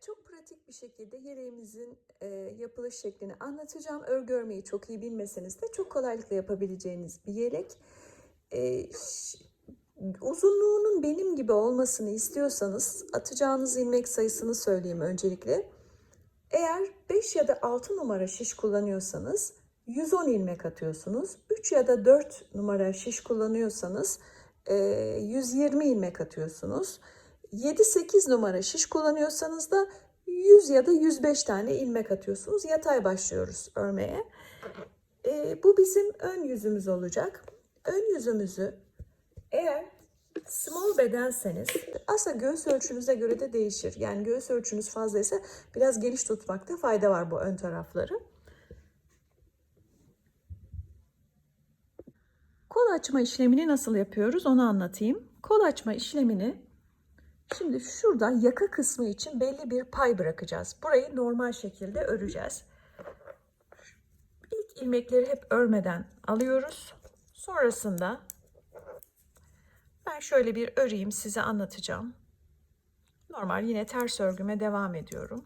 çok pratik bir şekilde yeleğimizin e, yapılış şeklini anlatacağım. Örgü örmeyi çok iyi bilmeseniz de çok kolaylıkla yapabileceğiniz bir yelek. E, uzunluğunun benim gibi olmasını istiyorsanız atacağınız ilmek sayısını söyleyeyim öncelikle. Eğer 5 ya da 6 numara şiş kullanıyorsanız 110 ilmek atıyorsunuz. 3 ya da 4 numara şiş kullanıyorsanız e, 120 ilmek atıyorsunuz. 7-8 numara şiş kullanıyorsanız da 100 ya da 105 tane ilmek atıyorsunuz. Yatay başlıyoruz örmeye. E, bu bizim ön yüzümüz olacak. Ön yüzümüzü eğer small bedenseniz aslında göğüs ölçünüze göre de değişir. Yani göğüs ölçünüz fazlaysa biraz geniş tutmakta fayda var bu ön tarafları. Kol açma işlemini nasıl yapıyoruz onu anlatayım. Kol açma işlemini şimdi şurada yaka kısmı için belli bir pay bırakacağız. Burayı normal şekilde öreceğiz. İlk ilmekleri hep örmeden alıyoruz. Sonrasında ben şöyle bir öreyim size anlatacağım. Normal yine ters örgüme devam ediyorum.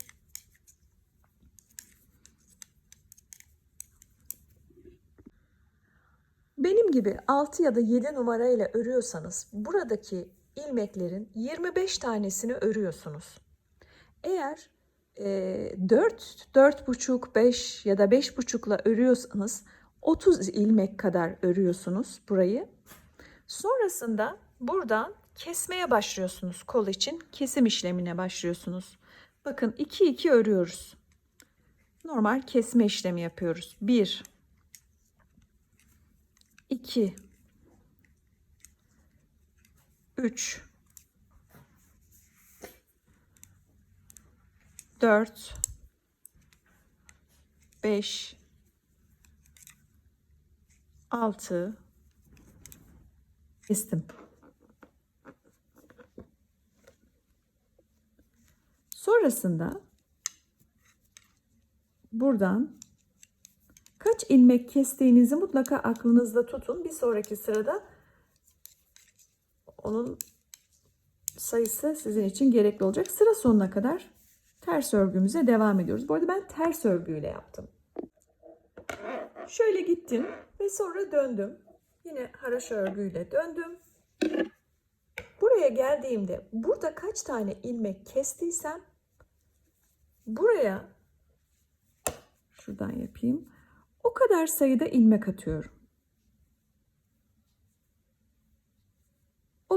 Benim gibi 6 ya da 7 numara ile örüyorsanız buradaki ilmeklerin 25 tanesini örüyorsunuz. Eğer e, 4, 4,5, 5 ya da 5,5 ile örüyorsanız 30 ilmek kadar örüyorsunuz burayı. Sonrasında buradan kesmeye başlıyorsunuz kol için. Kesim işlemine başlıyorsunuz. Bakın 2 2 örüyoruz. Normal kesme işlemi yapıyoruz. 1 2 3 4 5 6 kestim. Sonrasında buradan kaç ilmek kestiğinizi mutlaka aklınızda tutun. Bir sonraki sırada onun sayısı sizin için gerekli olacak. Sıra sonuna kadar ters örgümüze devam ediyoruz. Bu arada ben ters örgüyle yaptım. Şöyle gittim ve sonra döndüm. Yine haraşo örgüyle döndüm. Buraya geldiğimde burada kaç tane ilmek kestiysem buraya şuradan yapayım. O kadar sayıda ilmek atıyorum.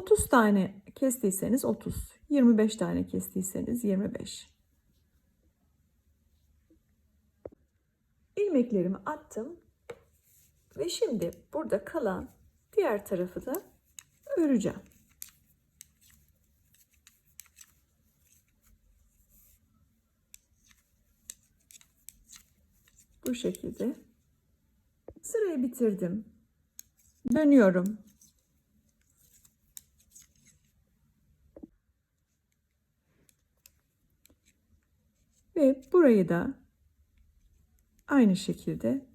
30 tane kestiyseniz 30, 25 tane kestiyseniz 25. İlmeklerimi attım ve şimdi burada kalan diğer tarafı da öreceğim. Bu şekilde sırayı bitirdim. Dönüyorum. Ve burayı da aynı şekilde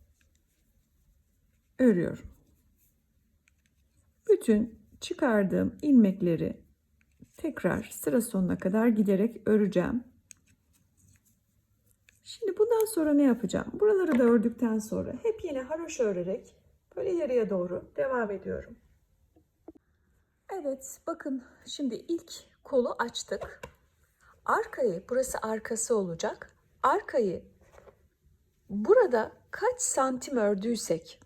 örüyorum. Bütün çıkardığım ilmekleri tekrar sıra sonuna kadar giderek öreceğim. Şimdi bundan sonra ne yapacağım? Buraları da ördükten sonra hep yine haroşa örerek böyle ileriye doğru devam ediyorum. Evet bakın şimdi ilk kolu açtık. Arkayı burası arkası olacak. Arkayı burada kaç santim ördüysek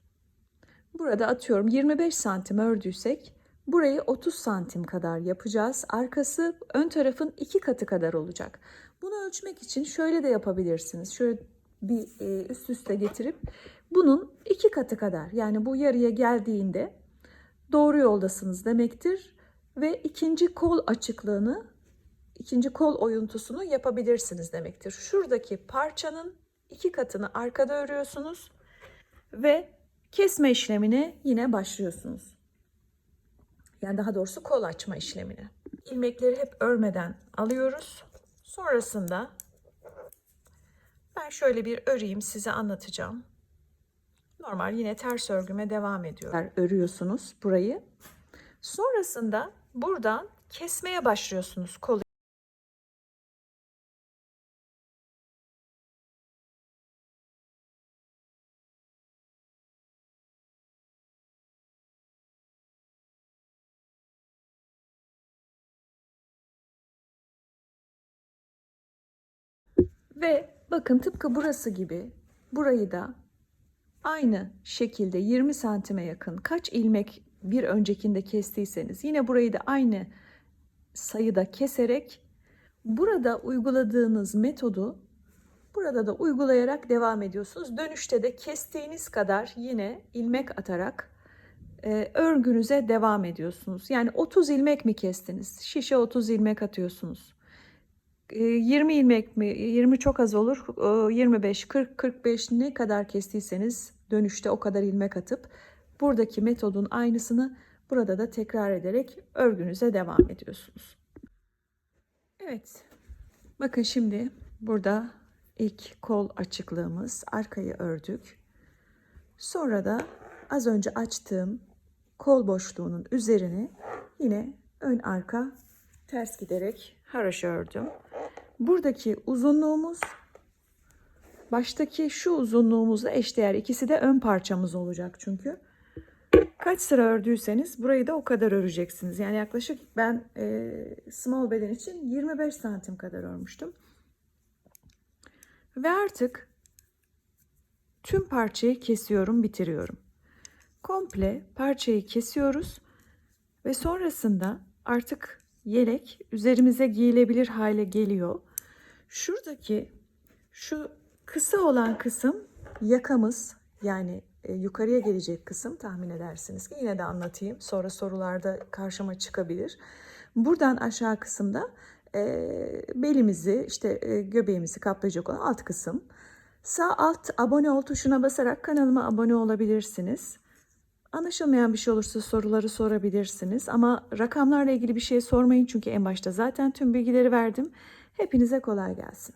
burada atıyorum 25 santim ördüysek burayı 30 santim kadar yapacağız. Arkası ön tarafın iki katı kadar olacak. Bunu ölçmek için şöyle de yapabilirsiniz. Şöyle bir e, üst üste getirip bunun iki katı kadar yani bu yarıya geldiğinde doğru yoldasınız demektir ve ikinci kol açıklığını ikinci kol oyuntusunu yapabilirsiniz demektir. Şuradaki parçanın iki katını arkada örüyorsunuz ve kesme işlemine yine başlıyorsunuz. Yani daha doğrusu kol açma işlemine. İlmekleri hep örmeden alıyoruz. Sonrasında ben şöyle bir öreyim size anlatacağım. Normal yine ters örgüme devam ediyorum. Örüyorsunuz burayı. Sonrasında buradan kesmeye başlıyorsunuz kolu. Ve bakın tıpkı burası gibi burayı da aynı şekilde 20 santime yakın kaç ilmek bir öncekinde kestiyseniz yine burayı da aynı sayıda keserek burada uyguladığınız metodu burada da uygulayarak devam ediyorsunuz. Dönüşte de kestiğiniz kadar yine ilmek atarak e, örgünüze devam ediyorsunuz. Yani 30 ilmek mi kestiniz? Şişe 30 ilmek atıyorsunuz. E, 20 ilmek mi? 20 çok az olur. E, 25, 40, 45 ne kadar kestiyseniz dönüşte o kadar ilmek atıp buradaki metodun aynısını burada da tekrar ederek örgünüze devam ediyorsunuz. Evet. Bakın şimdi burada ilk kol açıklığımız arkayı ördük. Sonra da az önce açtığım kol boşluğunun üzerine yine ön arka ters giderek haraşo ördüm. Buradaki uzunluğumuz baştaki şu uzunluğumuzla eşdeğer. İkisi de ön parçamız olacak çünkü. Kaç sıra ördüyseniz burayı da o kadar öreceksiniz. Yani yaklaşık ben e, small beden için 25 santim kadar örmüştüm. Ve artık tüm parçayı kesiyorum, bitiriyorum. Komple parçayı kesiyoruz ve sonrasında artık yelek üzerimize giyilebilir hale geliyor. Şuradaki şu kısa olan kısım yakamız yani e, yukarıya gelecek kısım tahmin edersiniz ki yine de anlatayım. Sonra sorularda karşıma çıkabilir. Buradan aşağı kısımda e, belimizi işte e, göbeğimizi kaplayacak olan alt kısım. Sağ alt abone ol tuşuna basarak kanalıma abone olabilirsiniz. Anlaşılmayan bir şey olursa soruları sorabilirsiniz ama rakamlarla ilgili bir şey sormayın çünkü en başta zaten tüm bilgileri verdim. Hepinize kolay gelsin.